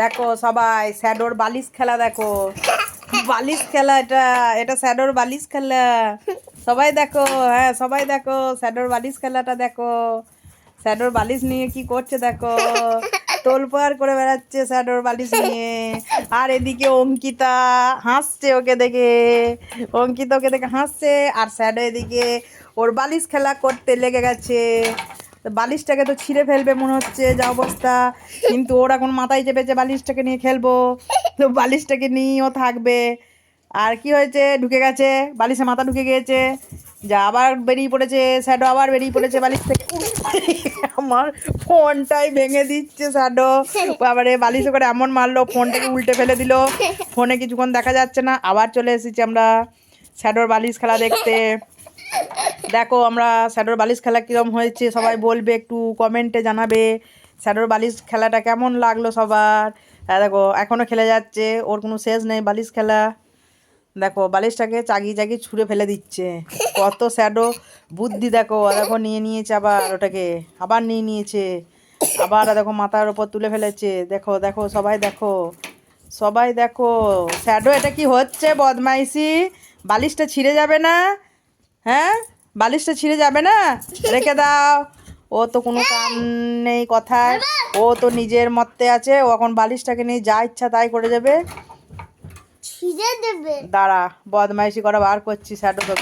দেখো সবাই, স্যাডোর বালিশ খেলা দেখো। বালিশ খেলা এটা এটা স্যাডোর বালিশ খেলা। সবাই দেখো হ্যাঁ সবাই দেখো, স্যাডোর বালিশ খেলাটা দেখো। স্যাডোর বালিশ নিয়ে কি করছে দেখো? তোলপাড় করে বেড়াচ্ছে স্যাডোর বালিশ নিয়ে। আর এদিকে অঙ্কিতা হাসছে ওকে দেখে। অঙ্কিতা ওকে দেখে হাসছে, আর স্যাডো এদিকে ওর বালিশ খেলা করতে লেগে গেছে। বালিশটাকে তো ছিঁড়ে ফেলবে মনে হচ্ছে যা অবস্থা। কিন্তু ওর এখন মাথায় চেপেছে বালিশটাকে নিয়ে খেলব। তো বালিশটাকে নিয়েও থাকবে। আর কি হয়েছে? ঢুকে গেছে। বালিশে মাথা ঢুকে গিয়েছে। যা আবার বেরিয়ে পড়েছে। স্যাডো আবার বেরিয়ে পড়েছে বালিশ থেকে। আমার ফোনটাই ভেঙে দিচ্ছে স্যাডো। আবারে বালিশে করে এমন মারলো, ফোনটাকে উল্টে ফেলে দিল। ফোনে কিছুক্ষণ দেখা যাচ্ছে না। আবার চলে এসেছি আমরা স্যাডোর বালিশ খেলা দেখতে। দেখো, আমরা স্যাডোর বালিশ খেলা কীরকম হয়েছে, সবাই বলবে, একটু কমেন্টে জানাবে। স্যাডোর বালিশ খেলাটা কেমন লাগল সবার? দেখো এখনও খেলে যাচ্ছে, ওর কোনো শেষ নেই বালিশ খেলা। দেখো, বালিশটাকে চাগিয়ে চাগিয়ে ছুঁড়ে ফেলে দিচ্ছে। কত স্যাডো বুদ্ধি দেখো দেখো, নিয়ে নিয়েছে আবার ওটাকে, আবার নিয়ে নিয়েছে। আবার দেখো, মাথার ওপর তুলে ফেলেছে। দেখো দেখো, সবাই দেখো সবাই দেখো। স্যাডো, এটা কি হচ্ছে বদমাইশি? বালিশটা ছিঁড়ে যাবে না? হ্যাঁ? বালিশটা ছিঁড়ে যাবে না? রেখে দাও। ও তো কোনো কাম নেই কথায়। ও তো নিজের মতে আছে। ও এখন বালিশটাকে নিয়ে যা ইচ্ছা তাই করে যাবে দাঁড়া বদমাইশি করা বার করছি স্যাডো তোকে।